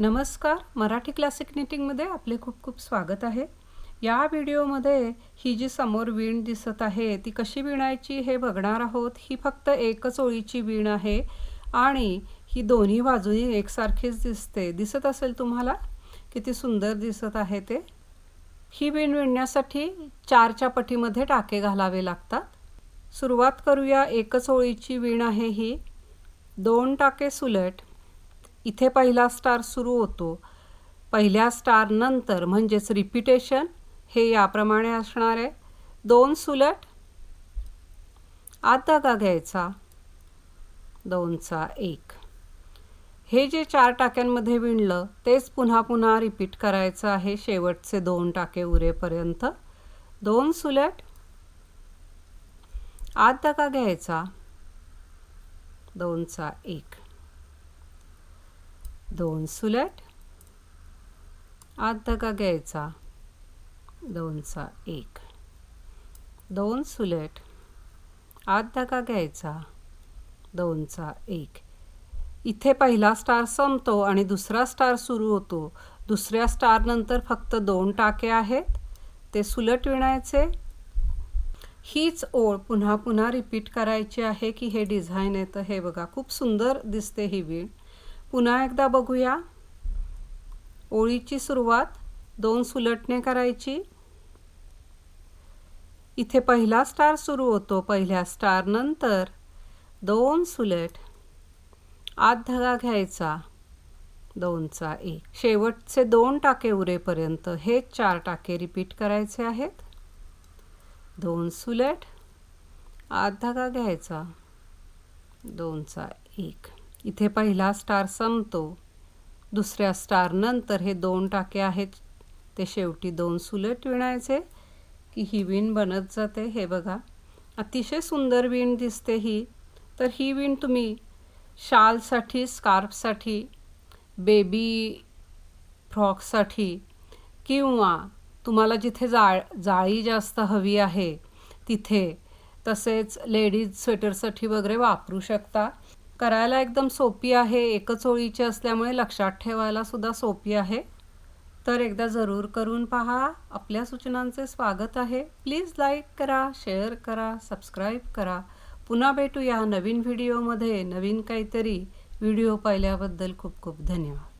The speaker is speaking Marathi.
नमस्कार मराठी क्लासिक निटिंगमध्ये आपले खूप खूप स्वागत आहे. या व्हिडिओमध्ये ही जी समोर वीण दिसत आहे ती कशी विणायची हे बघणार आहोत. ही फक्त एकच ओळीची वीण आहे आणि ही दोन्ही बाजूनी एकसारखीच दिसते. दिसत असेल तुम्हाला? किती सुंदर दिसत आहे ते. ही वीण विणण्यासाठी चारच्या पटीमध्ये टाके घालावे लागतात. सुरुवात करूया. एकच ओळीची वीण आहे ही. दोन टाके सुलट. इथे पहिला स्टार सुरू होतो. पहिल्या स्टार नंतर म्हणजेच रिपिटेशन हे याप्रमाणे असणार आहे. दोन सुलट. आत का घ्यायचा? दोनचा एक. हे जे चार टाक्यांमध्ये विणलं तेच पुन्हा पुन्हा रिपीट करायचं आहे. शेवटचे दोन टाके उरेपर्यंत. दोन सुलट. आत का घ्यायचा? दोनचा एक. दोन सुलट आत धगा घ्यायचा दोनचा एक. दोन सुलट आत धगा घ्यायचा दोनचा एक. इथे पहिला स्टार संपतो आणि दुसरा स्टार सुरू होतो. दुसऱ्या स्टारनंतर फक्त दोन टाके आहेत. ते सुलट विणायचे. हीच ओळ पुन्हा पुन्हा रिपीट करायची आहे की हे डिझाईन येतं. हे बघा खूप सुंदर दिसते ही वीण. पुन्हा एकदा बघूया. ओळीची सुरुवात दोन सुलटणे करायची. इथे पहिला स्टार सुरू होतो. पहिल्या स्टार नंतर दोन सुलट. आत धगा घ्यायचा. दोनचा एक. शेवटचे दोन टाके उरेपर्यंत हे चार टाके रिपीट करायचे आहेत. दोन सुलट. आत धगा घ्यायचा. दोनचा एक. इथे पहिला स्टार संपतो. दुसऱ्या स्टारनंतर हे दोन टाके आहेत. ते शेवटी दोन सुलट विणायचे की ही विण बनत जाते. हे बघा अतिशय सुंदर विण दिसते ही. तर ही विण तुम्ही शालसाठी स्कार्फसाठी बेबी फ्रॉकसाठी किंवा तुम्हाला जिथे जाळ जाळी जास्त हवी आहे तिथे तसेच लेडीज स्वेटरसाठी वगैरे वापरू शकता. करायला एकदम सोपी आहे एकच ओळीची असल्यामुळे लक्षात ठेवायला सुद्धा सोपी आहे. तर एकदा जरूर करून पहा. आपल्या सूचनांचे स्वागत आहे. प्लीज लाईक करा शेअर करा सबस्क्राईब करा. पुन्हा भेटूया नवीन व्हिडिओमध्ये. नवीन काहीतरी व्हिडिओ पाहिल्याबद्दल खूप खूप धन्यवाद.